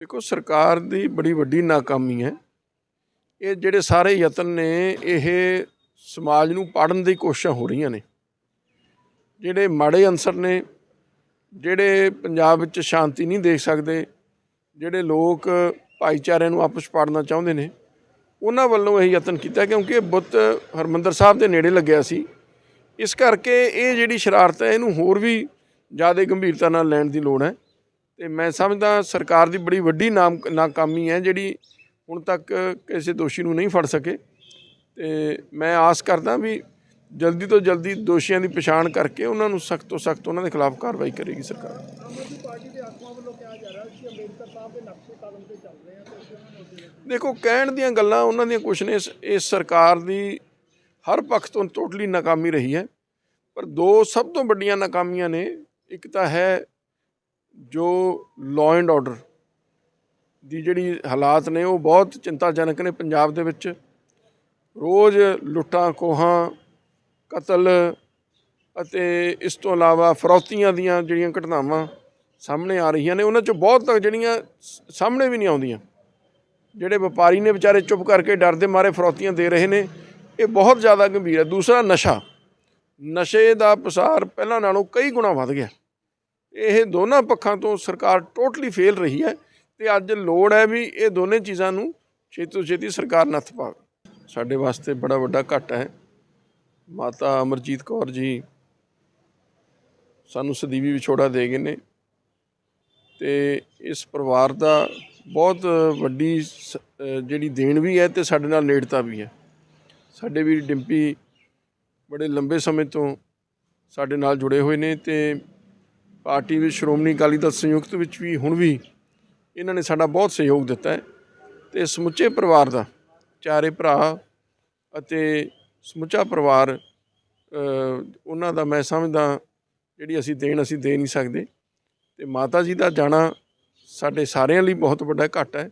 ਦੇਖੋ, ਸਰਕਾਰ ਦੀ ਬੜੀ ਵੱਡੀ ਨਾਕਾਮੀ ਹੈ। ਇਹ ਜਿਹੜੇ ਸਾਰੇ ਯਤਨ ਨੇ, ਇਹ ਸਮਾਜ ਨੂੰ ਪਾੜਨ ਦੀ ਕੋਸ਼ਿਸ਼ਾਂ ਹੋ ਰਹੀਆਂ ਨੇ। ਜਿਹੜੇ ਮਾੜੇ ਅਨਸਰ ਨੇ, ਜਿਹੜੇ ਪੰਜਾਬ ਵਿੱਚ ਸ਼ਾਂਤੀ ਨਹੀਂ ਦੇਖ ਸਕਦੇ, ਜਿਹੜੇ ਲੋਕ ਭਾਈਚਾਰੇ ਨੂੰ ਆਪਸ 'ਚ ਪਾੜਨਾ ਚਾਹੁੰਦੇ ਨੇ, ਉਹਨਾਂ ਵੱਲੋਂ ਇਹ ਯਤਨ ਕੀਤਾ ਕਿਉਂਕਿ ਇਹ ਬੁੱਤ ਹਰਮੰਦਰ ਸਾਹਿਬ ਦੇ ਨੇੜੇ ਲੱਗਿਆ ਸੀ। ਇਸ ਕਰਕੇ ਇਹ ਜਿਹੜੀ ਸ਼ਰਾਰਤ ਹੈ, ਇਹਨੂੰ ਹੋਰ ਵੀ ਜ਼ਿਆਦਾ ਗੰਭੀਰਤਾ ਨਾਲ ਲੈਣ ਦੀ ਲੋੜ ਹੈ। ਤੇ ਮੈਂ ਸਮਝਦਾ ਸਰਕਾਰ ਦੀ ਬੜੀ ਵੱਡੀ ਨਾਮ ਨਾਕਾਮੀ ਹੈ, ਜਿਹੜੀ ਹੁਣ ਤੱਕ ਕਿਸੇ ਦੋਸ਼ੀ ਨੂੰ ਨਹੀਂ ਫੜ ਸਕੇ। ਤੇ ਮੈਂ ਆਸ ਕਰਦਾ ਵੀ ਜਲਦੀ ਤੋਂ ਜਲਦੀ ਦੋਸ਼ੀਆਂ ਦੀ ਪਛਾਣ ਕਰਕੇ ਉਹਨਾਂ ਨੂੰ ਸਖਤ ਤੋਂ ਸਖਤ ਉਹਨਾਂ ਦੇ ਖਿਲਾਫ ਕਾਰਵਾਈ ਕਰੇਗੀ ਸਰਕਾਰ। ਦੇਖੋ, ਕਹਿਣ ਦੀਆਂ ਗੱਲਾਂ ਉਹਨਾਂ ਦੀਆਂ ਕੁਛ ਨੇ। ਇਸ- ਇਸ ਸਰਕਾਰ ਦੀ ਹਰ ਪੱਖ ਤੋਂ ਟੋਟਲੀ ਨਾਕਾਮੀ ਰਹੀ ਹੈ। ਪਰ ਦੋ ਸਭ ਤੋਂ ਵੱਡੀਆਂ ਨਾਕਾਮੀਆਂ ਨੇ। ਇੱਕ ਤਾਂ ਹੈ ਜੋ ਲਾਅ ਐਂਡ ਆਰਡਰ ਦੀ ਜਿਹੜੀ ਹਾਲਾਤ ਨੇ, ਉਹ ਬਹੁਤ ਚਿੰਤਾਜਨਕ ਨੇ ਪੰਜਾਬ ਦੇ ਵਿੱਚ। ਰੋਜ਼ ਲੁੱਟਾਂ, ਖੋਹਾਂ, ਕਤਲ ਅਤੇ ਇਸ ਤੋਂ ਇਲਾਵਾ ਫਰੌਤੀਆਂ ਦੀਆਂ ਜਿਹੜੀਆਂ ਘਟਨਾਵਾਂ ਸਾਹਮਣੇ ਆ ਰਹੀਆਂ ਨੇ, ਉਹਨਾਂ ਚੋਂ ਬਹੁਤ ਤੱਕ ਜਿਹੜੀਆਂ ਸ- ਸਾਹਮਣੇ ਵੀ ਨਹੀਂ ਆਉਂਦੀਆਂ। ਜਿਹੜੇ ਵਪਾਰੀ ਨੇ ਵਿਚਾਰੇ ਚੁੱਪ ਕਰਕੇ ਡਰ ਦੇ ਮਾਰੇ ਫਰੌਤੀਆਂ ਦੇ ਰਹੇ ਨੇ, ਇਹ ਬਹੁਤ ਜ਼ਿਆਦਾ ਗੰਭੀਰ ਹੈ। ਦੂਸਰਾ ਨਸ਼ਾ। ਨਸ਼ੇ ਦਾ ਪਸਾਰ ਪਹਿਲਾਂ ਨਾਲੋਂ ਕਈ ਗੁਣਾ ਵੱਧ ਗਿਆ। ਇਹ ਦੋਨਾਂ ਪੱਖਾਂ ਤੋਂ ਸਰਕਾਰ ਟੋਟਲੀ ਫੇਲ ਰਹੀ ਹੈ ਤੇ ਅੱਜ ਲੋੜ ਹੈ ਵੀ ਇਹ ਦੋਨੇ ਚੀਜ਼ਾਂ ਨੂੰ ਛੇਤੀ ਤੋਂ ਛੇਤੀ ਸਰਕਾਰ ਨੱਥ ਪਾਵੇ। ਸਾਡੇ ਵਾਸਤੇ ਬੜਾ ਵੱਡਾ ਘਾਟਾ ਹੈ। ਮਾਤਾ ਅਮਰਜੀਤ ਕੌਰ ਜੀ ਸਾਨੂੰ ਸਦੀਵੀ ਵਿਛੋੜਾ ਦੇ ਗਏ ਨੇ ਤੇ ਇਸ ਪਰਿਵਾਰ ਦਾ ਬਹੁਤ ਵੱਡੀ ਸ- ਜਿਹੜੀ ਦੇਣ ਵੀ ਹੈ ਤੇ ਸਾਡੇ ਨਾਲ ਨੇੜਤਾ ਵੀ ਹੈ। ਸਾਡੇ ਵੀਰ ਡਿੰਪੀ ਬੜੇ ਲੰਬੇ ਸਮੇਂ ਤੋਂ ਸਾਡੇ ਨਾਲ ਜੁੜੇ ਹੋਏ ਨੇ ਤੇ ਪਾਰਟੀ ਵਿੱਚ ਸ਼੍ਰੋਮਣੀ ਅਕਾਲੀ ਦਲ ਸੰਯੁਕਤ ਵਿੱਚ ਵੀ, ਹੁਣ ਵੀ ਇਹਨਾਂ ਨੇ ਸਾਡਾ ਬਹੁਤ ਸਹਿਯੋਗ ਦਿੱਤਾ ਹੈ ਤੇ ਸਮੁੱਚੇ ਪਰਿਵਾਰ ਦਾ, ਚਾਰੇ ਭਰਾ ਅਤੇ ਸਮੁੱਚਾ ਪਰਿਵਾਰ ਉਹਨਾਂ ਦਾ ਮੈਂ ਸਮਝਦਾ ਜਿਹੜੀ ਅਸੀਂ ਦੇਣ, ਅਸੀਂ ਦੇ ਨਹੀਂ ਸਕਦੇ ਤੇ ਮਾਤਾ ਜੀ ਦਾ ਜਾਣਾ ਸਾਡੇ ਸਾਰਿਆਂ ਲਈ ਬਹੁਤ ਵੱਡਾ ਘਾਟਾ ਹੈ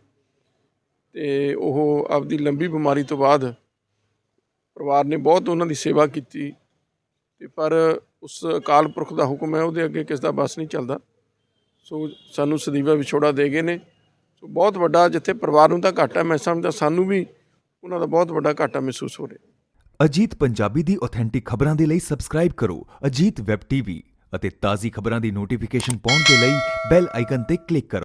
ਤੇ ਉਹ ਆਪਦੀ ਲੰਬੀ ਬਿਮਾਰੀ ਤੋਂ ਬਾਅਦ ਪਰਿਵਾਰ ਨੇ ਬਹੁਤ ਉਹਨਾਂ ਦੀ ਸੇਵਾ ਕੀਤੀ ਤੇ ਪਰ ਉਸ ਅਕਾਲ ਪੁਰਖ ਦਾ ਹੁਕਮ ਹੈ, ਉਹਦੇ ਅੱਗੇ ਕਿਸ ਦਾ ਬਸ ਨਹੀਂ ਚੱਲਦਾ। ਸੋ ਸਾਨੂੰ ਸਦੀਵਾ ਵਿਛੋੜਾ ਦੇ ਗਏ ਨੇ। ਸੋ ਬਹੁਤ ਵੱਡਾ ਜਿੱਥੇ ਪਰਿਵਾਰ ਨੂੰ ਤਾਂ ਘਾਟਾ ਮੈਂ ਸਮਝਦਾ ਸਾਨੂੰ ਵੀ ਉਹਨਾਂ ਦਾ ਬਹੁਤ ਵੱਡਾ ਘਾਟਾ ਮਹਿਸੂਸ ਹੋ ਰਿਹਾ। ਅਜੀਤ ਪੰਜਾਬੀ ਦੀ ਆਥੈਂਟਿਕ ਖਬਰਾਂ ਦੇ ਲਈ ਸਬਸਕ੍ਰਾਈਬ ਕਰੋ ਅਜੀਤ ਵੈਬ ਟੀਵੀ ਅਤੇ ਤਾਜ਼ੀ ਖਬਰਾਂ ਦੀ ਨੋਟੀਫਿਕੇਸ਼ਨ ਪਾਉਣ ਦੇ ਲਈ ਬੈਲ ਆਈਕਨ ਤੇ ਕਲਿੱਕ ਕਰੋ।